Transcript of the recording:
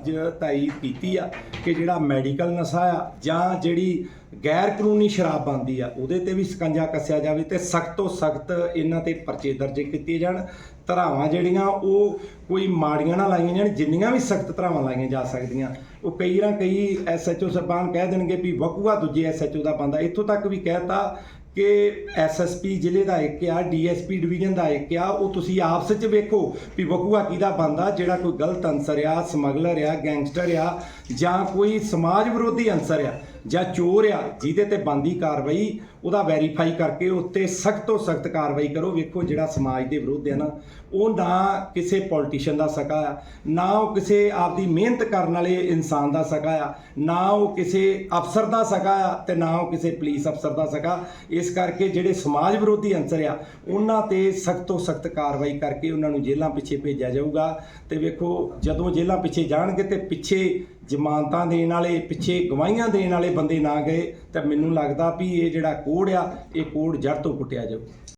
ਅੱਜ ਕੀਤੀ ਆ ਕਿ ਜਿਹੜਾ ਮੈਡੀਕਲ ਨਸ਼ਾ ਆ ਜਾਂ ਜਿਹੜੀ ਗੈਰ ਕਾਨੂੰਨੀ ਸ਼ਰਾਬ ਬਣਦੀ ਆ, ਉਹਦੇ ਤੇ ਵੀ ਸਕੰਜਾ ਕੱਸਿਆ ਜਾਵੇ ਤੇ ਸਖਤ ਤੋਂ ਸਖਤ ਇਹਨਾਂ ਤੇ ਪਰਚੇ ਦਰਜ ਕੀਤੇ ਜਾਣ। ਧਰਾਵਾਂ ਜਿਹੜੀਆਂ, ਉਹ ਕੋਈ ਮਾੜੀਆਂ ਨਾ ਲਾਈਆਂ ਜਾਣ, ਜਿੰਨੀਆਂ ਵੀ ਸਖਤ ਧਰਾਵਾਂ ਲਾਈਆਂ ਜਾ ਸਕਦੀਆਂ। ਉਹ ਕਈ ਰਾਂ ਕਈ ਐਸਐਚਓ ਸਰਬਾਨ ਕਹਿ ਦੇਣਗੇ ਵੀ ਵਕੂਆ ਦੂਜੇ ਐਸਐਚਓ ਦਾ ਬੰਦਾ, ਇੱਥੋਂ ਤੱਕ ਵੀ ਕਹਿਤਾ ਕਿ ਐਸਐਸਪੀ ਜ਼ਿਲ੍ਹੇ ਦਾ ਇੱਕ ਆ ਡੀਐਸਪੀ ਡਿਵੀਜ਼ਨ ਦਾ ਇੱਕ ਆ, ਉਹ ਤੁਸੀਂ ਆਪਸ ਵਿੱਚ ਵੇਖੋ ਵੀ ਵਕੂਆ ਕਿਹਦਾ ਬੰਦਾ ਜਿਹੜਾ ਕੋਈ ਗਲਤ ਅਨਸਰ ਆ ਸਮਗਲਰ ਆ ਗੈਂਗਸਟਰ ਆ, ਜਾਂ ਕੋਈ ਸਮਾਜ ਵਿਰੋਧੀ ਅਨਸਰ ਆ। ਜਾਂ ਚੋਰ ਆ, ਜਿਹਦੇ ਤੇ ਬੰਦੀ ਕਾਰਵਾਈ, ਉਹਦਾ ਵੈਰੀਫਾਈ ਕਰਕੇ ਉੱਤੇ ਸਖਤ ਤੋਂ ਸਖਤ ਕਾਰਵਾਈ ਕਰੋ। ਵੇਖੋ ਜਿਹੜਾ ਸਮਾਜ ਦੇ ਵਿਰੁੱਧ ਹੈ ਨਾ, ਉਹ ਨਾ ਕਿਸੇ ਪੋਲੀਟੀਸ਼ੀਅਨ ਦਾ ਸਕਾ ਆ, ਨਾ ਉਹ ਕਿਸੇ ਆਪਦੀ ਮਿਹਨਤ ਕਰਨ ਵਾਲੇ ਇਨਸਾਨ ਦਾ ਸਕਾ ਆ, ਨਾ ਉਹ ਕਿਸੇ ਅਫਸਰ ਦਾ ਸਕਾ ਆ ਤੇ ਨਾ ਉਹ ਕਿਸੇ ਪੁਲਿਸ ਅਫਸਰ ਦਾ ਸਕਾ ਇਸ ਕਰਕੇ ਜਿਹੜੇ ਸਮਾਜ ਵਿਰੋਧੀ ਅੰਸਰ ਆ, ਉਹਨਾਂ ਤੇ ਸਖਤ ਤੋਂ ਸਖਤ ਕਾਰਵਾਈ ਕਰਕੇ ਉਹਨਾਂ ਨੂੰ ਜੇਲ੍ਹਾਂ ਪਿੱਛੇ ਭੇਜਿਆ ਜਾਊਗਾ। ਤੇ ਵੇਖੋ, ਜਦੋਂ ਜੇਲ੍ਹਾਂ ਪਿੱਛੇ ਜਾਣਗੇ ਤੇ ਪਿੱਛੇ ਜ਼ਮਾਨਤਾਂ ਦੇਣ ਵਾਲੇ, ਪਿੱਛੇ ਗਵਾਹੀਆਂ ਦੇਣ ਵਾਲੇ ਬੰਦੇ ਨਾ ਗਏ ਤਾਂ ਮੈਨੂੰ ਲੱਗਦਾ ਵੀ ਇਹ ਜਿਹੜਾ ਕੋਡ ਆ, ਇਹ ਕੋੜ ਜੜ ਤੋਂ ਪੁੱਟਿਆ ਜਾਊ।